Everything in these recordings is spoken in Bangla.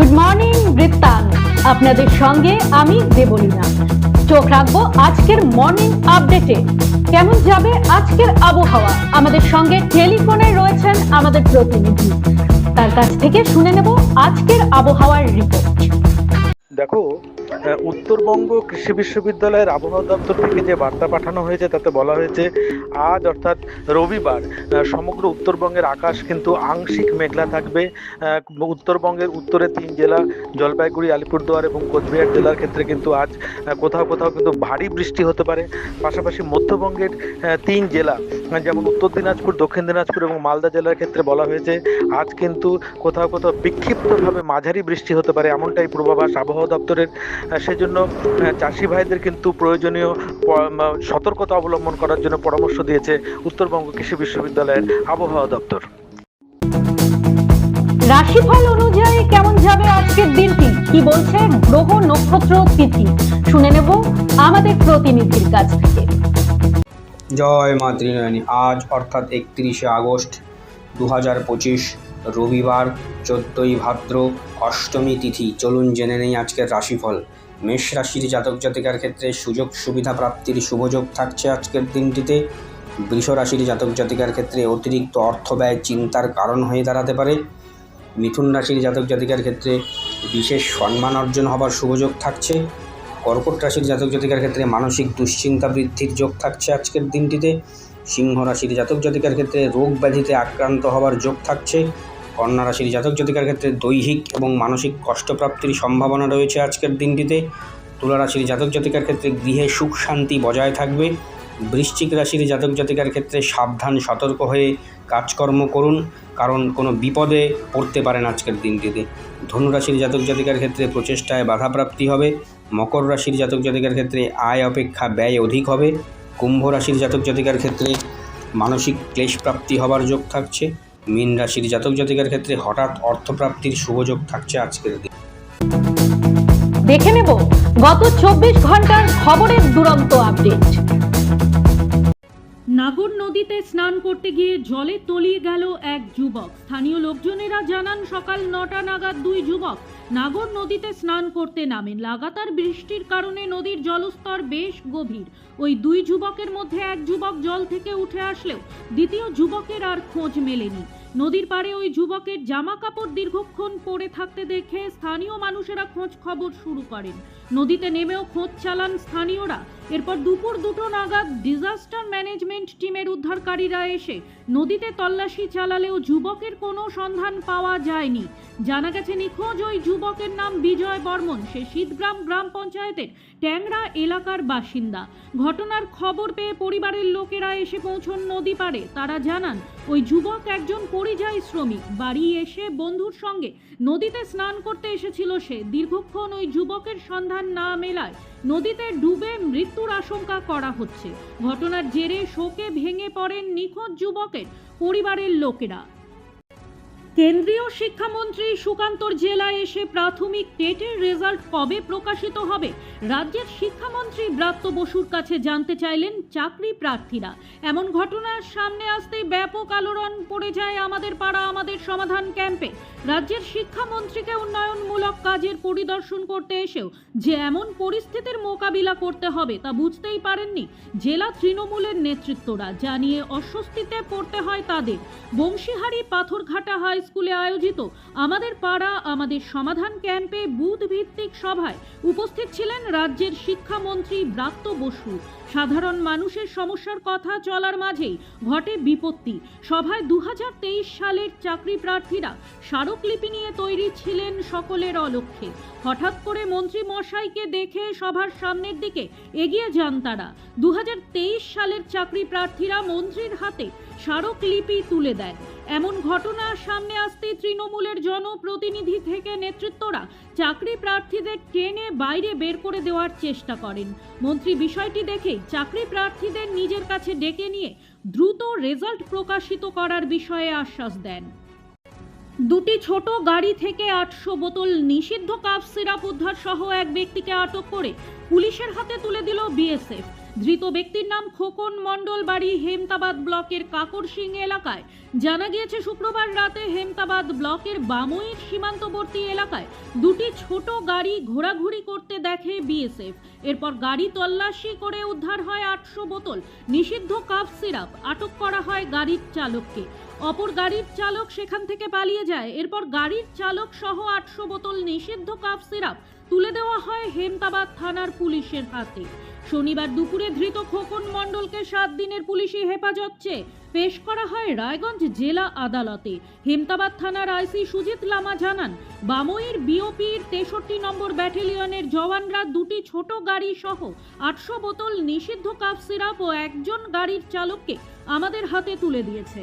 গুড মর্নিং বৃত্তান আপনাদের সঙ্গে আমি দেবলীনা। চোখ রাখব আজকের মর্নিং আপডেটে কেমন যাবে আজকের আবহাওয়া? আমাদের সঙ্গে টেলিফোনে রয়েছেন আমাদের প্রতিনিধি। তার কাছ থেকে শুনে নেব আজকের আবহাওয়ার রিপোর্ট দেখো উত্তরবঙ্গ কৃষি বিশ্ববিদ্যালয়ের আবহাওয়া দপ্তর থেকে যে বার্তা পাঠানো হয়েছে, তাতে বলা হয়েছে, আজ অর্থাৎ রবিবার সমগ্র উত্তরবঙ্গের আকাশ কিন্তু আংশিক মেঘলা থাকবে। উত্তরবঙ্গের উত্তরে তিন জেলা, জলপাইগুড়ি, আলিপুরদুয়ার এবং কোচবিহার জেলার ক্ষেত্রে কিন্তু আজ কোথাও কোথাও কিন্তু ভারী বৃষ্টি হতে পারে। পাশাপাশি মধ্যবঙ্গের তিন জেলা যেমন উত্তর দিনাজপুর, দক্ষিণ দিনাজপুর এবং মালদা জেলার ক্ষেত্রে বলা হয়েছে, আজ কিন্তু কোথাও কোথাও বিক্ষিপ্তভাবে মাঝারি বৃষ্টি হতে পারে, এমনটাই পূর্বাভাস আবহাওয়া দপ্তরের। সেজন্য চাষি ভাইদের কিন্তু প্রয়োজনীয় সতর্কতা অবলম্বন করার জন্য পরামর্শ দিয়েছে উত্তরবঙ্গ কৃষি বিশ্ববিদ্যালয়ের আবহাওয়া দপ্তর। রাশিফল অনুযায়ী কেমন যাবে আজকের দিনটি? কি বলছে গ্রহ নক্ষত্র তিথি শুনে নেব আমাদের প্রতিনিধির কাছ থেকে। জয় মা ত্রিনয়নী। আজ অর্থাৎ একত্রিশে আগস্ট দু হাজার পঁচিশ রবিবার, চোদ্দোই ভাদ্র, অষ্টমী তিথি। চলুন জেনে নেই আজকের রাশিফল। মেষ রাশির জাতক জাতিকার ক্ষেত্রে সুযোগ সুবিধা প্রাপ্তির শুভযোগ থাকছে আজকের দিনটিতে। বৃষ রাশির জাতক জাতিকার ক্ষেত্রে অতিরিক্ত অর্থ ব্যয় চিন্তার কারণ হয়ে দাঁড়াতে পারে। মিথুন রাশির জাতক জাতিকার ক্ষেত্রে বিশেষ সম্মান অর্জন হবার শুভযোগ থাকছে। কর্কট রাশির জাতক জাতিকার ক্ষেত্রে মানসিক দুশ্চিন্তা বৃদ্ধির যোগ থাকছে আজকের দিনটিতে। সিংহ রাশির জাতক জাতিকার ক্ষেত্রে রোগ ব্যাধিতে আক্রান্ত হওয়ার যোগ থাকছে। কন্যা রাশির জাতক জাতিকার ক্ষেত্রে দৈহিক এবং মানসিক কষ্টপ্রাপ্তির সম্ভাবনা রয়েছে আজকের দিনটিতে। তুলা রাশির জাতক জাতিকার ক্ষেত্রে গৃহে সুখ শান্তি বজায় থাকবে। বৃশ্চিক রাশির জাতক জাতিকার ক্ষেত্রে সাবধান, সতর্ক হয়ে কাজকর্ম করুন, কারণ কোনো বিপদে পড়তে পারেন আজকের দিনটিতে। ধনুরাশির জাতক জাতিকার ক্ষেত্রে প্রচেষ্টায় বাধাপ্রাপ্তি হবে। মকর রাশির জাতক জাতিকার ক্ষেত্রে আয়, অপেক্ষা, ব্যয় অধিক হবে। কুম্ভ রাশির জাতক জাতিকার ক্ষেত্রে মানসিক ক্লেশ প্রাপ্তি হবার যোগ থাকছে। মীন রাশির জাতক জাতিকার ক্ষেত্রে হঠাৎ অর্থপ্রাপ্তির শুভযোগ থাকছে আজকের দিন। দেখে নেব গত চব্বিশ ঘণ্টার খবরের দুরন্ত আপডেট নাগর নদীতে স্নান করতে গিয়ে জলে তলিয়ে গেল এক যুবক। স্থানীয় লোকজনেরা জানান, সকাল নটা নাগাদ দুই যুবক নাগর নদীতে স্নান করতে নামেন। লাগাতার বৃষ্টির কারণে নদীর জলস্তর বেশ গভীর। ওই দুই যুবকের মধ্যে এক যুবক জল থেকে উঠে আসলেও দ্বিতীয় যুবকের আর খোঁজ মেলেনি। নদীর পাড়ে ওই যুবকের জামা কাপড় দীর্ঘক্ষণ পরে থাকতে দেখে স্থানীয় মানুষেরা খোঁজ খবর শুরু করেন। নদীতে নেমেও খোঁজ চালান স্থানীয়রা। এরপর দুপুর দুটো নাগাদ ডিজাস্টার ম্যানেজমেন্ট টিমের উদ্ধারকারীরা এসে নদীতে তল্লাশি চালালেও যুবকের কোনো সন্ধান পাওয়া যায়নি। জানা গেছে, নিখোঁজ ওই যুবকের নাম বিজয় বর্মন। সে শীতগ্রাম গ্রাম পঞ্চায়েতের ট্যাংরা এলাকার বাসিন্দা। ঘটনার খবর পেয়ে পরিবারের লোকেরা এসে পৌঁছন নদী পাড়ে। তারা জানান, ওই যুবক একজন পরিযায়ী শ্রমিক। বাড়ি এসে বন্ধুর সঙ্গে নদীতে স্নান করতে এসেছিল সে। দীর্ঘক্ষণ ওই যুবকের সন্ধান না মেলায় নদীতে ডুবে মৃত্যুর আশঙ্কা করা হচ্ছে। ঘটনার জেরে শোকে ভেঙে পড়েন নিখোঁজ যুবকের পরিবারের লোকেরা। কেন্দ্রীয় শিক্ষামন্ত্রী সুকান্তর জেলায় এসে প্রাথমিক টেটের রেজাল্ট কবে প্রকাশিত হবে? রাজ্যের শিক্ষামন্ত্রী ব্রাত্য বসুর কাছে জানতে চাইলেন চাকরি প্রার্থীরা। এমন ঘটনার সামনে আসতেই ব্যাপক আলোড়ন পড়ে যায় আমাদের পাড়া, আমাদের সমাধান ক্যাম্পে। রাজ্যের শিক্ষামন্ত্রীকে উন্নয়নমূলক কাজের পরিদর্শন করতে এসেও যে এমন পরিস্থিতির মোকাবিলা করতে হবে তা বুঝতেই পারেননি জেলা তৃণমূলের নেতৃত্বরা। জানিয়ে অস্বস্তিতে পড়তে হয় তাদের। বংশীহারি পাথরঘাটা হাই স্কুলে আয়োজিত আমাদের পাড়া, আমাদের সমাধান ক্যাম্পে বুথ ভিত্তিক সভায় উপস্থিত ছিলেন রাজ্যের শিক্ষামন্ত্রী ব্রাত্য বসু। সাধারণ মানুষের সমস্যার কথা চলার মাঝেই ঘটে বিপত্তি। সভায় দুহাজার তেইশ সালের চাকরি প্রার্থীরা স্মারকলিপি নিয়ে তৈরি ছিলেন সকলের অলক্ষ্যে। হঠাৎ করে মন্ত্রী মশাইকে দেখে সভার সামনের দিকে এগিয়ে যান তারা। দু হাজার তেইশ সালের চাকরি প্রার্থীরা মন্ত্রীর হাতে স্মারকলিপি তুলে দেয়। এমন ঘটনা সামনে আসতেই তৃণমূলের জনপ্রতিনিধি থেকে নেতৃত্বরা চাকরি প্রার্থীদের টেনে বাইরে বের করে দেওয়ার চেষ্টা করেন। মন্ত্রী বিষয়টি দেখেই চাকরি প্রার্থীদের নিজের কাছে ডেকে নিয়ে দ্রুত রেজাল্ট প্রকাশিত করার বিষয়ে আশ্বাস দেন। দুটি ছোট গাড়ি থেকে আটশো বোতল নিষিদ্ধ কাপ সিরাপ উদ্ধার সহ এক ব্যক্তিকে আটক করে পুলিশের হাতে তুলে দিল বিএসএফ। ধৃত ব্যক্তির নাম খোকন মণ্ডল বাড়ি হেমতাবাদ ব্লকের কাকরসিং এলাকায়। জানা গিয়েছে, শুক্রবার রাতে হেমতাবাদ ব্লকের বামইর সীমান্তবর্তী এলাকায় দুটি ছোট গাড়ি ঘোরাঘুরি করতে দেখে বিএসএফ। এরপর গাড়ি তল্লাশি করে উদ্ধার হয় আটশো বোতল। নিষিদ্ধ কাফ সিরাপ আটক করা হয় গাড়ির চালককে। অপর গাড়ির চালক সেখান থেকে পালিয়ে যায়। এরপর গাড়ির চালক সহ আটশো বোতল নিষিদ্ধ কাফ সিরাপ তুলে দেওয়া হয় হেমতাবাদ থানার পুলিশের হাতে। শনিবার দুপুরে ধৃত খোকন মণ্ডলকে সাত দিনের পুলিশি হেফাজত চেয়ে পেশ করা হয় রায়গঞ্জ জেলা আদালতে। হেমতাবাদ থানার আইসি সুজিত লামা জানান, বামইর বিওপির তেষট্টি নম্বর ব্যাটালিয়নের জওয়ানরা দুটি ছোট গাড়ি সহ আটশো বোতল নিষিদ্ধ কাপ সিরাপ ও একজন গাড়ির চালককে আমাদের হাতে তুলে দিয়েছে।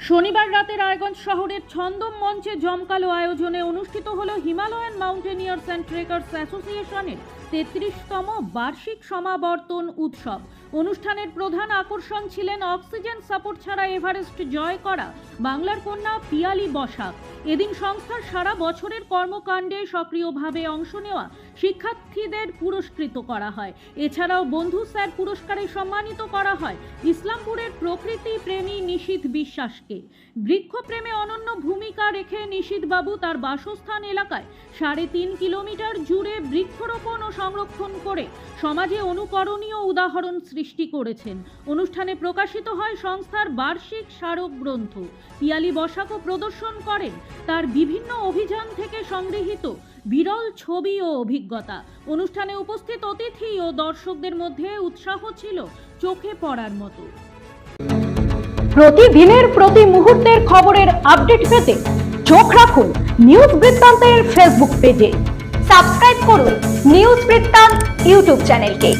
শনিবার রাতে রায়গঞ্জ শহরের ছন্দম মঞ্চে জমকালো আয়োজনে অনুষ্ঠিত হল হিমালয়ান মাউন্টেনিয়ার্স অ্যান্ড ট্রেকার্স অ্যাসোসিয়েশনের তেত্রিশতম বার্ষিক সমাবর্তন উৎসব। অনুষ্ঠানের প্রধান আকর্ষণ ছিলেন অক্সিজেন সাপোর্ট ছাড়া এভারেস্ট জয় করা বাংলার কন্যা পিয়ালি বসাক। এদিন সংস্থার সারা বছরের কর্মকাণ্ডে সক্রিয়ভাবে অংশ নেওয়া শিক্ষার্থীদের পুরস্কৃত করা হয়। এছাড়াও বন্ধু স্যার পুরস্কারে সম্মানিত করা হয় ইসলামপুরের প্রকৃতি প্রেমী নিশীথ বিশ্বাসকে। বৃক্ষপ্রেমে অনন্য ভূমিকা রেখে নিশীথ বাবু তার বাসস্থান এলাকায় সাড়ে তিন কিলোমিটার জুড়ে বৃক্ষরোপণ ও সংরক্ষণ করে সমাজে অনুকরণীয় উদাহরণ সৃষ্টি করেছেন। অনুষ্ঠানে প্রকাশিত হয় সংস্থার বার্ষিক স্মারক গ্রন্থ। পিয়ালি বসাকও প্রদর্শন করেন তার বিভিন্ন অভিযান থেকে সংগৃহীত বিরল ছবি ও অভিজ্ঞতা। অনুষ্ঠানে উপস্থিত অতিথি ও দর্শকদের মধ্যে উৎসাহ ছিল চোখে পড়ার মতো। প্রতিদিনের প্রতি মুহূর্তের খবরের আপডেট পেতে চোখ রাখুন নিউজ বৃত্তান্তের ফেসবুক পেজে। সাবস্ক্রাইব করুন নিউজ বৃত্তান্ত ইউটিউব চ্যানেলকে।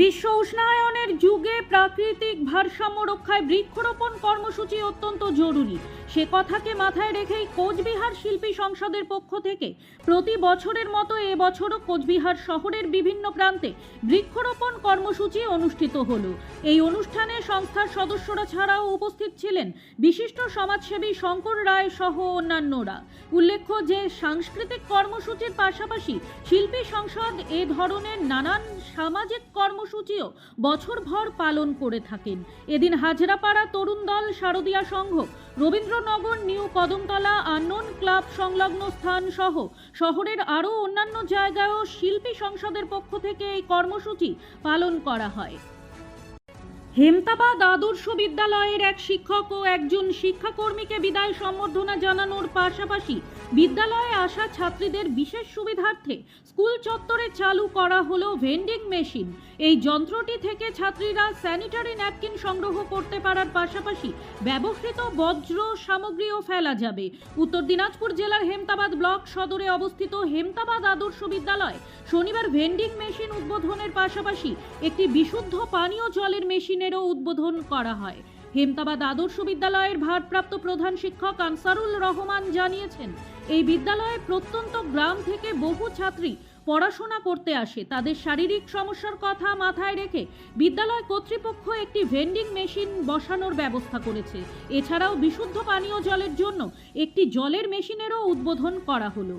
বিশ্ব উষ্ণায়নের যুগে প্রাকৃতিক ভারসাম্য রক্ষায় বৃক্ষরোপণ কর্মসূচি অত্যন্ত জরুরি। সে কথাকে মাথায় রেখেই কোচবিহার শিল্পী সংসদের পক্ষ থেকে প্রতি বছরের মতো এবছরও কোচবিহার শহরের বিভিন্ন প্রান্তে বৃক্ষরোপণ কর্মসূচি অনুষ্ঠিত হলো। এই অনুষ্ঠানে সংস্থার সদস্যরা ছাড়াও উপস্থিত ছিলেন বিশিষ্ট সমাজসেবী শঙ্কর রায় সহ অন্যান্যরা। উল্লেখ্য যে, সাংস্কৃতিক কর্মসূচির পাশাপাশি শিল্পী সংসদ এ ধরনের নানান সামাজিক কর্মসূচিও বছরভর পালন করে থাকেন। এদিন হাজরাপাড়া তরুণ দল শারদীয়া সংঘ Rabindranagar new Kadamtala, unknown club সংলগ্ন স্থান সহ শহরের আরও অন্যান্য জায়গায়ও শিল্পী সংসদের পক্ষ থেকে এই কর্মসূচি পালন করা হয়। হেমতাবাদ আদর্শ বিদ্যালয়ের এক শিক্ষক ও একজন শিক্ষাকর্মীকে বিদায় সম্বর্ধনা জানানোর পাশাপাশি বিদ্যালয়ে আসা ছাত্রীদের বিশেষ সুবিধার্থে স্কুল চত্বরে চালু করা হলো ভেন্ডিং মেশিন। এই যন্ত্রটি থেকে ছাত্রীরা স্যানিটারি ন্যাপকিন সংগ্রহ করতে পারার পাশাপাশি ব্যবহৃত বজ্র সামগ্রীও ফেলা যাবে। উত্তর দিনাজপুর জেলার হেমতাবাদ ব্লক সদরে অবস্থিত হেমতাবাদ আদর্শ বিদ্যালয় শনিবার ভেন্ডিং মেশিন উদ্বোধনের পাশাপাশি একটি বিশুদ্ধ পানীয় জলের মেশিনেরও উদ্বোধন করা হয়। হেমতাবাদ আদর্শ বিদ্যালয়ের ভারপ্রাপ্ত প্রধান শিক্ষক আনসারুল রহমান জানিয়েছেন, এই বিদ্যালয়ে প্রত্যন্ত গ্রাম থেকে বহু ছাত্রী পড়াশোনা করতে আসে। তাদের শারীরিক সমস্যার কথা মাথায় রেখে বিদ্যালয় কর্তৃপক্ষ একটি ভেন্ডিং মেশিন বসানোর ব্যবস্থা করেছে। এছাড়াও বিশুদ্ধ পানীয় জলের জন্য একটি জলের মেশিনেরও উদ্বোধন করা হলো।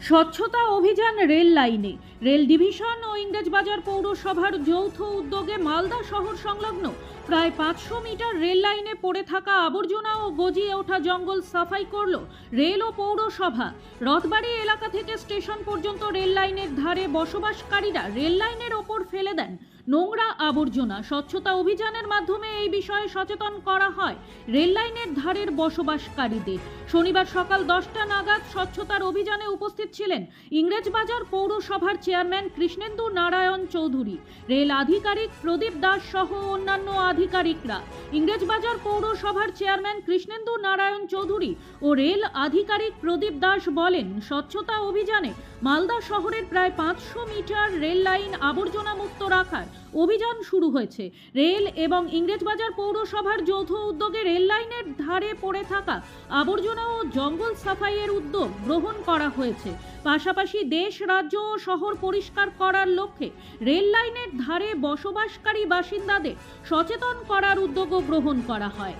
স্বচ্ছতা অভিযান রেল লাইনে। রেল ডিভিশন ও ইংরেজবাজার পৌরসভার যৌথ উদ্যোগে মালদা শহর সংলগ্ন প্রায় পাঁচশো মিটার রেল লাইনে পড়ে থাকা আবর্জনা ও গজিয়ে ওঠা জঙ্গল সাফাই করল রেল ও পৌরসভা। রথবাড়ি এলাকা থেকে স্টেশন পর্যন্ত রেল লাইনের ধারে বসবাসকারীরা রেল লাইনের ওপর ফেলে দেন। নোংরা আবর্জনা স্বচ্ছতা অভিযানের মাধ্যমে এই বিষয়ে সচেতন করা হয়। রেল লাইনের ধারের বসবাসকারীদের। শনিবার সকাল দশটা নাগাদ স্বচ্ছতার অভিযানে উপস্থিত ছিলেন ইংরেজবাজার পৌরসভার চেয়ারম্যান কৃষ্ণেন্দু নারায়ণ চৌধুরী, রেল আধিকারিক প্রদীপ দাস সহ অন্যান্য আধিকারিকরা। ইংরেজবাজার পৌরসভার চেয়ারম্যান কৃষ্ণেন্দু নারায়ণ চৌধুরী ও রেল আধিকারিক প্রদীপ দাস বলেন, স্বচ্ছতা অভিযানে মালদা শহরের প্রায় পাঁচশো মিটার রেল লাইন আবর্জনা মুক্ত রাখার অভিযান শুরু হয়েছে। রেল এবং ইংরেজবাজার পৌরসভার যৌথ উদ্যোগে রেল লাইনের ধারে পড়ে থাকা আবর্জনা ও জঙ্গল সাফাইয়ের উদ্যোগ গ্রহণ করা হয়েছে। পাশাপাশি দেশ, রাজ্য ও শহর পরিষ্কার করার লক্ষ্যে রেল লাইনের ধারে বসবাসকারী বাসিন্দাদের সচেতন করার উদ্যোগও গ্রহণ করা হয়।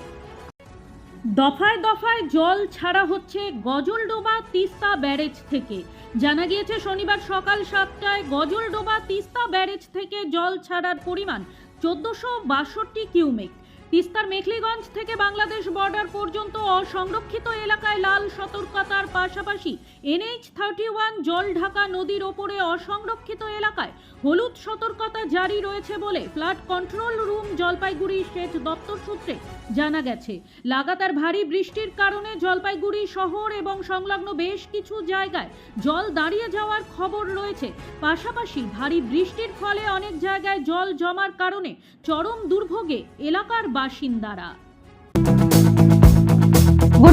দফায় দফায় জল ছাড়া হচ্ছে গজলডোবা তিস্তা ব্যারেজ থেকে। জানা গিয়েছে, শনিবার সকাল সাতটায় গজলডোবা তিস্তা ব্যারেজ থেকে জল ছাড়ার পরিমাণ চোদ্দশো বাষট্টি কিউমেক। তিস্তার মেখলিগঞ্জ থেকে বাংলাদেশ বর্ডার পর্যন্ত অসংরক্ষিত এলাকায় লাল সতর্কতার পাশাপাশি এনএইচ থার্টি ওয়ান জল ঢাকা নদীর ওপরে অসংরক্ষিত এলাকায় হলুদ সতর্কতা জারি রয়েছে বলে ফ্লাড কন্ট্রোল রুম জলপাইগুড়ি সেচ দপ্তর সূত্রে জানা গেছে। লাগাতার ভারী বৃষ্টির কারণে জলপাইগুড়ি শহর এবং সংলগ্ন বেশ কিছু জায়গায় জল দাঁড়িয়ে যাওয়ার খবর রয়েছে। পাশাপাশি ভারী বৃষ্টির ফলে অনেক জায়গায় জল জমার কারণে চরম দুর্ভোগে এলাকার বাসিন্দারা।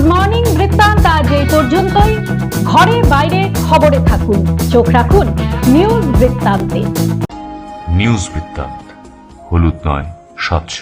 গুড মর্নিং বৃত্তান্ত। আজ এই পর্যন্তই। ঘরে বাইরে খবরে থাকুন। চোখ রাখুন নিউজ বৃত্তান্তে। নিউজ বৃত্তান্ত, হলুদ নয় স্বচ্ছ